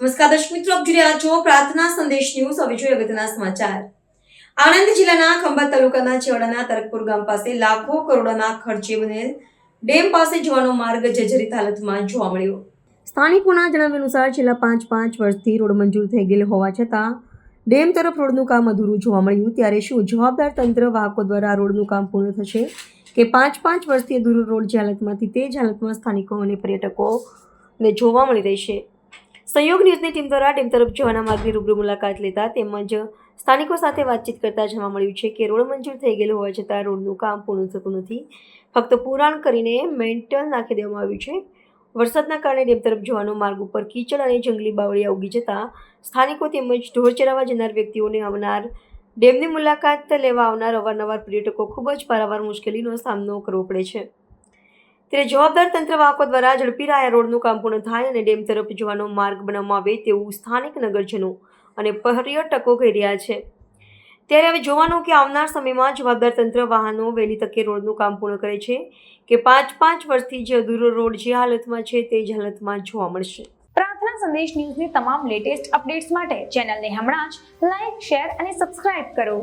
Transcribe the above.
નમસ્કાર દર્શક મિત્રો, આપ રહ્યા છો પ્રાર્થના સંદેશ ન્યૂઝ હવે જોઈએ અગત્યના સમાચાર. આણંદ જિલ્લાના ખંભાત તાલુકાના છેવાડાના તરકપુર ગામ પાસે લાખો કરોડોના ખર્ચે બનેલ ડેમ પાસે જવાનો માર્ગ જર્જરિત હાલતમાં જોવા મળ્યો. સ્થાનિકોના જણાવ્યા અનુસાર છેલ્લા પાંચ પાંચ વર્ષથી રોડ મંજૂર થઈ ગયેલ હોવા છતાં ડેમ તરફ રોડનું કામ અધૂરું જોવા મળ્યું. ત્યારે શું જવાબદાર તંત્ર વાહકો દ્વારા રોડનું કામ પૂર્ણ થશે કે પાંચ પાંચ વર્ષથી અધૂરો રોડ જે હાલતમાંથી તે જ હાલતમાં સ્થાનિકો અને પર્યટકોને જોવા મળી રહેશે? સંયોગ ન્યૂઝની ટીમ દ્વારા ડેમ તરફ જવાના માર્ગની રૂબરૂ મુલાકાત લેતા તેમજ સ્થાનિકો સાથે વાતચીત કરતા જોવા મળ્યું છે કે રોડ મંજૂર થઈ ગયેલો હોવા છતાં રોડનું કામ પૂર્ણ થતું નથી. ફક્ત પુરાણ કરીને મેન્ટલ નાખી દેવામાં આવ્યું છે. વરસાદના કારણે ડેમ તરફ જવાનો માર્ગ ઉપર કીચડ અને જંગલી બાવળિયા ઉગી જતા સ્થાનિકો તેમજ ઢોર ચરાવવા જનાર વ્યક્તિઓને આવનાર ડેમની મુલાકાત લેવા આવનાર અવારનવાર પર્યટકો ખૂબ જ પારાવાર મુશ્કેલીનો સામનો કરવો પડે છે. ત્યારે જવાબદાર તંત્ર વાહકો દ્વારા ઝડપી રાયા રોડનું કામ પૂર્ણ થાય અને ડેમ તરફ જવાનો માર્ગ બનાવવામાં આવે તેવું સ્થાનિક નગરજનો અને પર્યટકો કહી રહ્યા છે. ત્યારે હવે જોવાનું કે આવનાર સમયમાં જવાબદાર તંત્ર વાહનો વહેલી તકે રોડનું કામ પૂર્ણ કરે છે કે પાંચ પાંચ વર્ષથી જે અધૂરો રોડ જે હાલતમાં છે તે જ હાલતમાં જોવા મળશે. પ્રાર્થના સંદેશ ન્યૂઝની તમામ લેટેસ્ટ અપડેટ્સ માટે ચેનલને હમણાં જ લાઈક, શેર અને સબસ્ક્રાઇબ કરો.